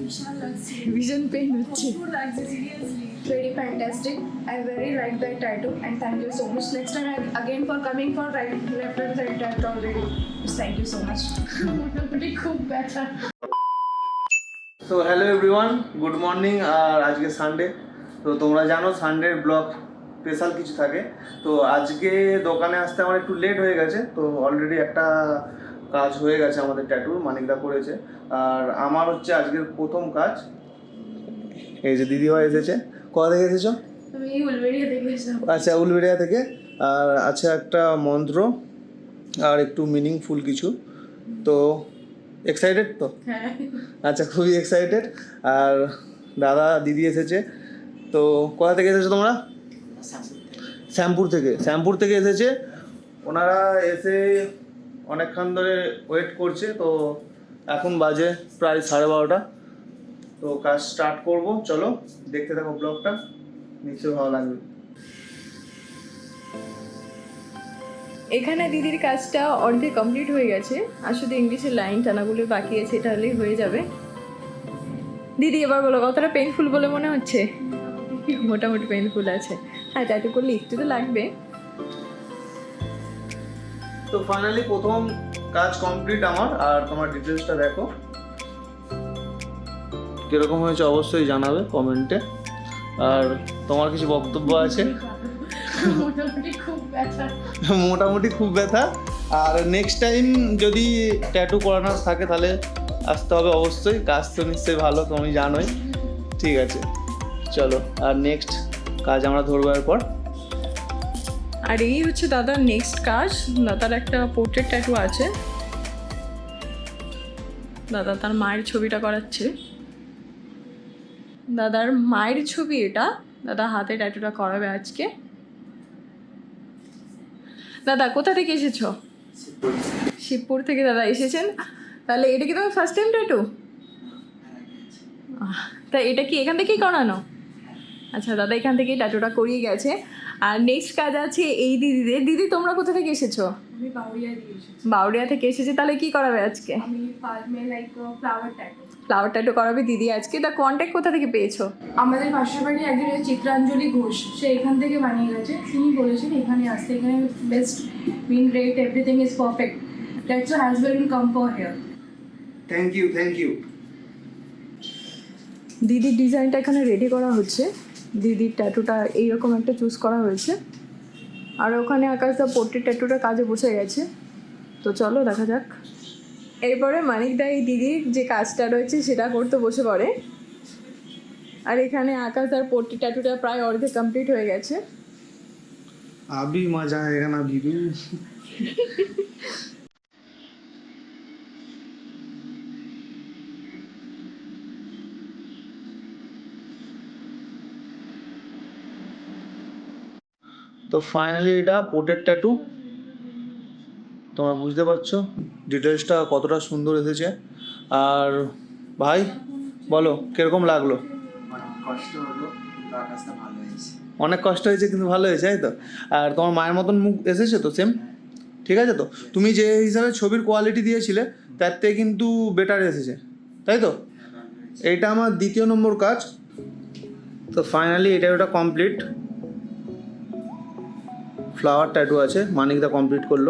বিশাল লাগছে ভীষণ পেন হচ্ছে প্রচুর লাগছে seriously Very fantastic. I very like that tattoo and thank you so much. Next time I, again for coming for right left hand side tattoo already. Just thank you so much. মোটামুটি খুব ব্যথা তো hello everyone good morning আর আজকে Sunday তো তোমরা জানো সানডের blog special কিছু থাকে তো আজকে দোকানে আসতে আমার একটু লেট হয়ে গেছে তো অলরেডি একটা কাজ হয়ে গেছে আমাদের ট্যাটু মানিকদা করেছে। আর আমার হচ্ছে আজকের প্রথম কাজ। এই যে দিদিভাই এসেছে। কোথা থেকে এসেছ? আচ্ছা উলবেড়িয়া থেকে। আর আছে একটা মন্ত্র আর একটু মিনিংফুল কিছু। তো এক্সাইটেড তো? হ্যাঁ। আচ্ছা খুবই এক্সাইটেড আর দাদা দিদি এসেছে। তো কোথা থেকে এসেছ তোমরা? শ্যামপুর থেকে। শ্যামপুর থেকে এসেছে। ওনারা এসে অনেকক্ষণ ধরে ওয়েট করছে, তো এখন বাজে প্রায় সাড়ে বারোটা। তো কাজ স্টার্ট করব, চলো দেখতে থাকো ব্লগটা নিশ্চয়ই ভালো লাগবে। এখানে দিদির কাজটা অর্ধেক কমপ্লিট হয়ে গেছে। আর শুধু ইংলিশের লাইন টানাগুলো বাকি আছে, এটা হলেই হয়ে যাবে। দিদি, এবার বলো, কতটা পেইনফুল বলে মনে হচ্ছে? মোটামুটি পেইনফুল আছে। হ্যাঁ ট্যাটু করলে, একটু তো লাগবে। তো ফাইনালি প্রথম কাজ কমপ্লিট আমার আর তোমার ডিটেলসটা দেখো। কীরকম হয়েছে অবশ্যই জানাবে কমেন্টে আর তোমার কিছু বক্তব্য আছে? মোটামুটি খুব ব্যথা। আর নেক্সট টাইম যদি ট্যাটু করানোর থাকে তাহলে আসতে হবে অবশ্যই। কাজ তো নিশ্চয়ই ভালো তুমি জানোই। ঠিক আছে। চলো আর নেক্সট কাজ আমরা ধরবো এরপর। আর এই হচ্ছে দাদার নেক্সট কাজ। দাদার একটা পোর্ট্রেট ট্যাটু আছে। দাদা তার মায়ের ছবিটা করাচ্ছে। দাদার মায়ের ছবি এটা। দাদা হাতে ট্যাটুটা করাবে আজকে। দাদা, কোথা থেকে এসেছ? শিবপুর থেকে দাদা এসেছেন। তাহলে এটা কি তোমার ফার্স্ট টাইম ট্যাটু তা এটা কি এখান থেকেই করানো? আচ্ছা দাদা এখান থেকেই ট্যাটুটা করিয়ে গেছে। আর নেক্সট কাজ আছে এই দিদিদের। দিদি তোমরা কোথা থেকে এসেছ? আমি বাউরিয়া দিয়ে এসেছি। বাউরিয়া থেকে এসেছে। তাহলে কি করাবে আজকে? আমি পালমে like flower tattoo flower tattoo করাবে দিদি আজকে। তা কন্ট্যাক্ট কোথা থেকে পেয়েছ? আমাদের পাশের বাড়ি একজন চিত্রাঞ্জলি ঘোষ। সে এখান থেকে বানিয়ে গেছে। তিনি বলেছেন এখানে আসতে এখানে best mean rate everything is perfect that's has been come for here thank you thank you দিদির ডিজাইনটা এখানে রেডি করা হচ্ছে। দিদির ট্যাটুটা এইরকম একটা চুজ করা হয়েছে আর ওখানে আকাশদা পোর্ট্রেট ট্যাটুটা কাজে বসে গেছে তো চলো দেখা যাক এরপরে মানিকদা এই দিদির যে কাজটা রয়েছে সেটা করতে বসে পড়ে আর এখানে আকাশদার পোর্ট্রেট ট্যাটুটা প্রায় অর্ধেক কমপ্লিট হয়ে গেছে अभी मजा आएगा ना बीबी তো ফাইনালি এটা পোর্ট্রেট ট্যাটু তোমরা বুঝতে পারছ? ডিটেলসটা কতটা সুন্দর এসেছে। আর ভাই, বলো, কীরকম লাগল? অনেক কষ্ট হয়েছে। কিন্তু ভালো হয়েছে, তাই তো? আর তোমার মায়ের মতন মুখ এসেছে তো সেম ঠিক আছে তো? তুমি যে হিসাবে ছবির কোয়ালিটি দিয়েছিলে, তার থেকে কিন্তু বেটার এসেছে, তাই তো? এটা আমার দ্বিতীয় নম্বর কাজ। তো ফাইনালি এটা ওটা কমপ্লিট ফ্লাওয়ার ট্যাটু আছে মানিকদা কমপ্লিট করল।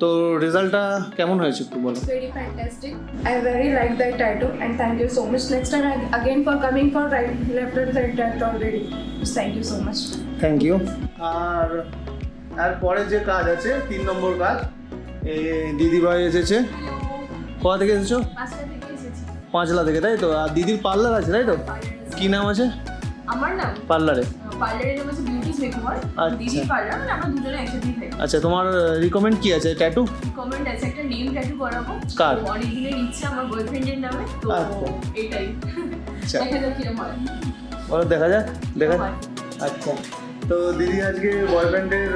তো রেজাল্টটা কেমন হয়েছে একটু বলো? Fantastic. I very like that tattoo and thank you so much. Next time I, again for coming for right left hand side tattoo already. Just thank you so thank you আর তারপরে যে কাজ আছে তিন নম্বর কাজ এই দিদিভাই এসেছে। কোথা থেকে এসেছ? পাঁচটা থেকে এসেছি। পাঁচলা থেকে তাই তো? আর দিদির পার্লার আছে তাই তো? কি নাম আছে? আমার নাম? পার্লারে। পার্লারের নাম আছে আচ্ছা। পার্লার মানে আমরা দুজনে একসাথেই থাকি। আচ্ছা তোমার রিকমেন্ড কি আছে? ট্যাটু কমেন্ট আছে একটা নেম ট্যাটু করাবো। কার? অনেক দিনের ইচ্ছা আমার বয়ফ্রেন্ডের নামে তো আচ্ছা। এটাই। আচ্ছা। দেখা যাক হয়। বলো দেখা যাক দেখা আচ্ছা। তো দিদি আজকে বয়ফ্রেন্ডের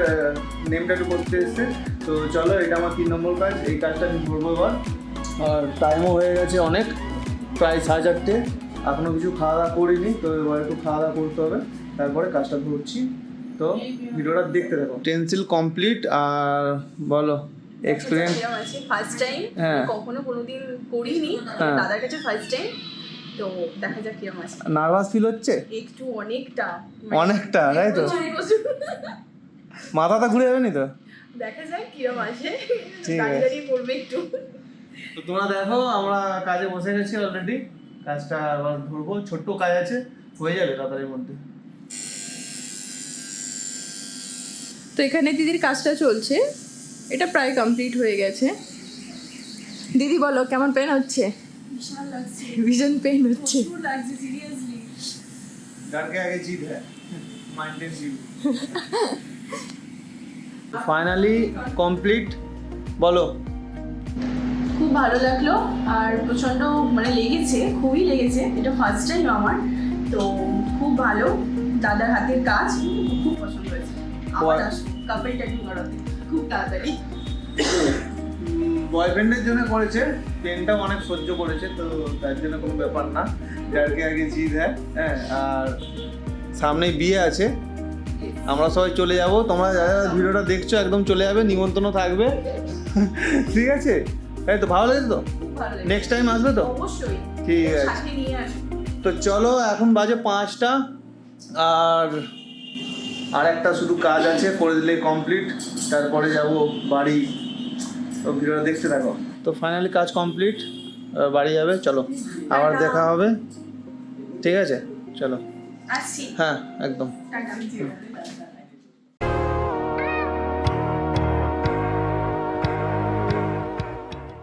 নেম ট্যাটু করতে এসছে। তো চলো এটা আমার তিন নম্বর কাজ এই কাজটা আমি করব এবার। আর টাইমও হয়ে গেছে অনেক প্রায় সাড়ে চারটে। এখনও কিছু খাওয়া দাওয়া করিনি তো এবার একটু খাওয়া দাওয়া করতে হবে। তারপরে কাজটা ধরছি তো ভিডিওটা দেখতে থাকো। টেন্সিল কমপ্লিট আর বলো এক্সপিরিয়েন্স ফার্স্ট টাইম হ্যাঁ। কখনো কোনোদিন করিনি হ্যাঁ। দাদার কাছে ফার্স্ট টাইম তো দেখা যাক কিরম আছে। নার্ভাস ফিল হচ্ছে? একটু অনেকটা অনেকটা তাই তো। মাথাটা ঘুরে যাবে নি তো? দেখা যাক কিরম আসে ঠিক দাঁড়িয়ে আছে। দাঁড়িয়ে পড়বে একটু। তো তোমরা দেখো আমরা কাজে বসে গেছি অলরেডি কাজটা আবার ধরবো ছোট্ট কাজ আছে হয়ে যাবে তাড়াতাড়ির মধ্যে। তো এখানে দিদির কাজটা চলছে। এটা প্রায় কমপ্লিট হয়ে গেছে। দিদি বলো কেমন পেন হচ্ছে? ভীষণ পেন হচ্ছে। ফাইনালি কমপ্লিট বলো। খুব ভালো লাগল আর প্রচণ্ড মানে লেগেছে খুবই লেগেছে। এটা ফার্স্ট টাইম আমার তো খুব ভালো দাদার হাতের কাজ খুব পছন্দ হয়েছে। কাপেল ট্যাটু করাতে। খুব তাড়াতাড়ি। বয়ফ্রেন্ডের জন্য করেছে পেনটা অনেক সহ্য করেছে তো তার জন্য কোনো ব্যাপার না। যারকে আগে জিত হ্যাঁ হ্যাঁ আর সামনেই বিয়ে আছে। আমরা সবাই চলে যাব। তোমরা যারা ভিডিওটা দেখছ একদম চলে যাবে নিমন্ত্রণ থাকবে। ঠিক আছে? তাই তো ভালো লেগেছে তো? নেক্সট টাইম আসবে তো? অবশ্যই। ঠিক আছে। তো চলো এখন বাজে পাঁচটা। আর আর একটা শুধু কাজ আছে করে দিলে কমপ্লিট তারপরে যাব বাড়ি। তো ভিডিওটা দেখতে থাকো। তো ফাইনালি কাজ কমপ্লিট বাড়ি যাবে চলো। আবার দেখা হবে। ঠিক আছে? চলো। হ্যাঁ একদম।